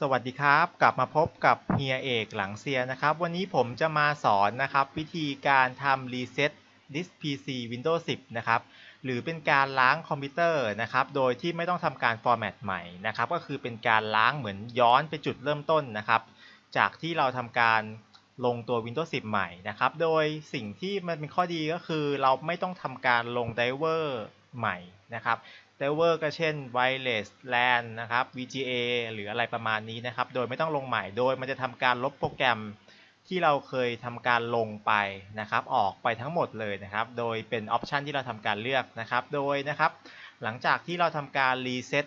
สวัสดีครับ กลับมาพบกับเฮียเอกหลังเซียนะครับ วันนี้ผมจะมาสอนนะครับ วิธีการทำ reset disk PC Windows 10 นะครับ หรือเป็นการล้างคอมพิวเตอร์นะครับ โดยที่ไม่ต้องทำการ format ใหม่นะครับ ก็คือเป็นการล้างเหมือนย้อนไปจุดเริ่มต้นนะครับ จากที่เราทำการลงตัว Windows 10 ใหม่นะครับ โดยสิ่งที่มันเป็นข้อดีก็คือเราไม่ต้องทำการลงไดเวอร์ใหม่นะครับ ไดเวอร์ก็เช่น wireless LAN นะครับ VGA หรืออะไรประมาณนี้นะครับ โดยไม่ต้องลงใหม่ โดยมันจะทำการลบโปรแกรมที่เราเคยทำการลงไปนะครับ ออกไปทั้งหมดเลยนะครับ โดยเป็นออปชันที่เราทำการเลือกนะครับ โดยนะครับ หลังจากที่เราทำการรีเซ็ต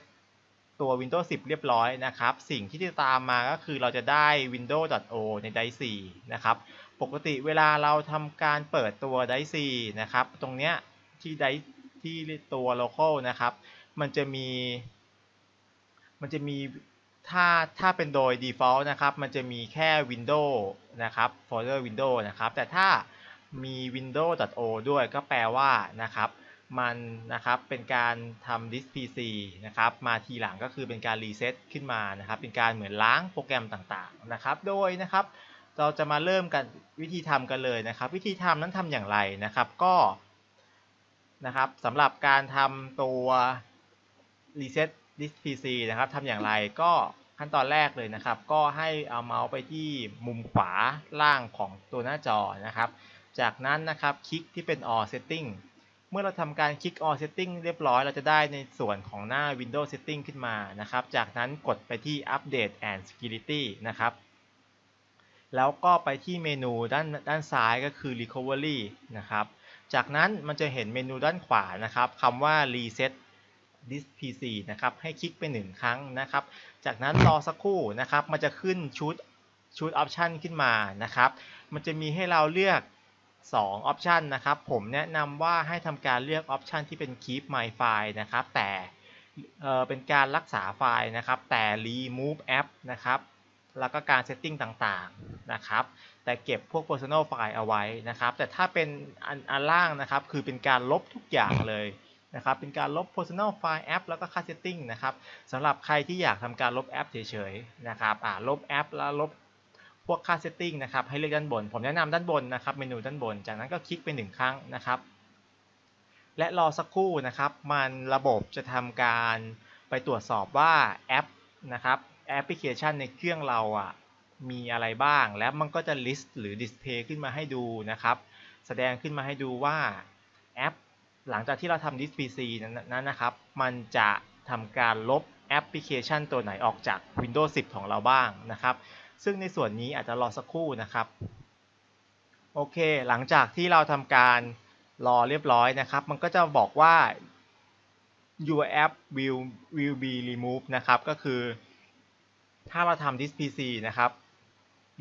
ตัว Windows 10 เรียบร้อยนะครับ สิ่งที่จะตามมาก็คือเราจะได้ Windows.o ใน Dice 4นะครับ ปกติเวลาเราทำการเปิดตัว Dice 4นะครับ ตรงเนี้ยที่ Dice ที่ตัว local นะครับ มันจะมี มันจะมีถ้าถ้าเป็นโดย default นะครับ มันจะมีแค่ Windows นะครับ folder Windows นะครับ แต่ถ้ามี Windows.o ด้วยก็แปลว่านะครับมันนะครับเป็นการทำ disk PC นะครับมาทีหลังก็คือเป็นการรีเซ็ตขึ้นมานะครับเป็นการเหมือนล้างโปรแกรมต่างๆนะครับ โดยนะครับเราจะมาเริ่มกันวิธีทำกันเลยนะครับ วิธีทำนั้นทำอย่างไรนะครับ ก็ นะครับสำหรับการทำตัว reset disk PC นะครับทำอย่างไรก็ขั้นตอนแรกเลยนะครับ ก็ให้เอาเมาส์ไปที่มุมขวาล่างของตัวหน้าจอนะครับ จากนั้นนะครับคลิกที่เป็น all setting เมื่อเราทำการคลิก all setting เรียบร้อยเราจะได้ในส่วนของหน้า Windows setting ขึ้นมานะครับ จากนั้นกดไปที่ update and security นะครับ แล้วก็ไปที่เมนูด้านด้านซ้ายก็คือ recovery นะครับ จากนั้นมันจะเห็นเมนูด้านขวานะครับคำว่า reset disk PC นะครับ ให้คลิกไปหนึ่งครั้งนะครับ จากนั้นรอสักครู่นะครับ มันจะขึ้นชุดชุดออปชันขึ้นมานะครับ มันจะมีให้เราเลือก2ออปชันนะครับ ผมแนะนำว่าให้ทำการเลือกออปชันที่เป็น keep my file นะครับ แต่เเป็นการรักษาไฟล์นะครับ แต่ remove app นะครับ แล้วก็การ setting ต่างๆนะครับ แต่เก็บพวก personal file เอาไว้นะครับ แต่ถ้าเป็นอันอันล่างนะครับ คือเป็นการลบทุกอย่างเลยนะครับ เป็นการลบ personal file app แล้วก็ค่า setting นะครับสำหรับใครที่อยากทำการลบแอปเฉยๆนะครับอ่าลบแอปแล้วลบพวกค่า setting นะครับ ให้เลือกด้านบน ผมแนะนำด้านบนนะครับ เมนูด้านบน จากนั้นก็คลิกไปหนึ่งครั้งนะครับ และรอสักครู่นะครับ มันระบบจะทำการไปตรวจสอบว่าแอปนะครับ แอปพลิเคชันในเครื่องเราอะมีอะไรบ้าง แล้วมันก็จะ list หรือ display ขึ้นมาให้ดูนะครับ แสดงขึ้นมาให้ดูว่าแอป หลังจากที่เราทำ disk PC นั้นนะครับ มันจะทำการลบแอปพลิเคชันตัวไหนออกจาก Windows 10 ของเราบ้างนะครับ ซึ่งในส่วนนี้อาจจะรอสักครู่นะครับ โอเค หลังจากที่เราทำการรอเรียบร้อยนะครับ มันก็จะบอกว่า your app will will be removed นะครับ ก็คือ ถ้าเราทำ disk PC นะครับ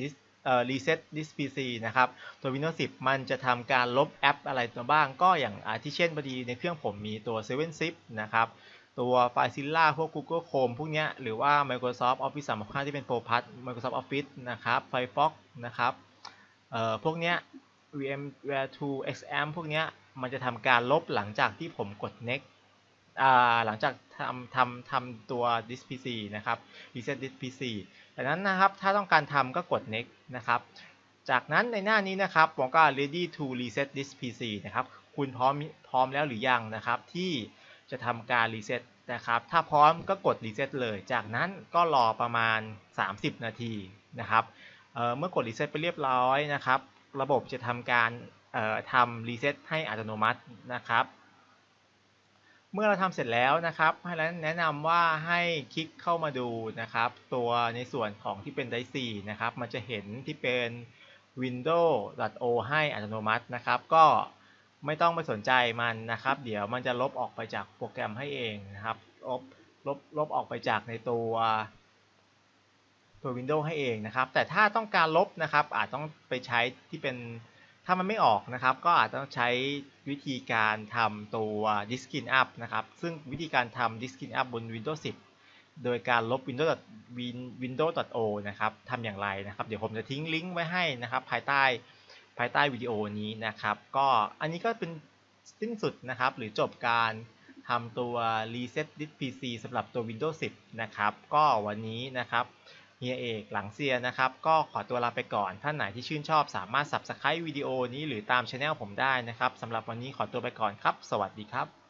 disk เอ่อ reset disk PC นะครับตัว Windows 10 มันจะทำการลบแอปอะไรตัวบ้าง ก็อย่างที่เช่นพอดีในเครื่องผมมีตัว7 zip นะครับตัว FileZilla พวก Google Chrome พวกเนี้ยหรือว่า Microsoft Office 365 ที่เป็น Pro Plus Microsoft Office นะครับ Firefox นะครับเอ่อพวกเนี้ย VMware 2 XAMPP พวกเนี้ยมันจะทำการลบหลังจากที่ผมกด next หลังจากทำทำทำตัว disk PC นะครับ reset disk PC จากนั้นนะครับถ้าต้องการทำก็กด next นะครับ จากนั้นในหน้านี้นะครับผมก็ ready to reset disk PC นะครับคุณพร้อมพร้อมแล้วหรือยังนะครับที่จะทำการ reset นะครับ ถ้าพร้อมก็กด reset เลย จากนั้นก็รอประมาณ 30 นาทีนะครับเเมื่อกด reset ไปเรียบร้อยนะครับ ระบบจะทำการทำ reset ให้อัตโนมัตินะครับ เมื่อเราทำเสร็จแล้วนะครับให้แนะนำว่าให้คลิกเข้ามาดูนะครับ ตัวในส่วนของที่เป็น Dice 4นะครับ มันจะเห็นที่เป็น Windows.o ให้อัตโนมัตินะครับ ก็ไม่ต้องไปสนใจมันนะครับ เดี๋ยวมันจะลบออกไปจากโปรแกรมให้เองนะครับ ลบลบลบออกไปจากในตัวตัว Windows ให้เองนะครับ แต่ถ้าต้องการลบนะครับ อาจต้องไปใช้ที่เป็น ถ้ามันไม่ออกนะครับ ก็อาจต้องใช้วิธีการทำตัว Disk Clean Up นะครับ ซึ่งวิธีการทำ Disk Clean Up บน Windows 10 โดยการลบ Windows Windows.o นะครับทำอย่างไรนะครับ เดี๋ยวผมจะทิ้งลิงก์ไว้ให้นะครับ ภายใต้ภายใต้วิดีโอนี้นะครับ ก็อันนี้ก็เป็นสิ้นสุดนะครับ หรือจบการทำตัว Reset Disk PC สำหรับตัว Windows 10 นะครับ ก็วันนี้นะครับ เฮียเอกหลังเซียนะครับ ก็ขอตัวลาไปก่อน ท่านไหนที่ชื่นชอบสามารถ Subscribe วิดีโอนี้หรือตามช anel ผมได้นะครับสำหรับวันนี้ขอตัวไปก่อนครับ สวัสดีครับ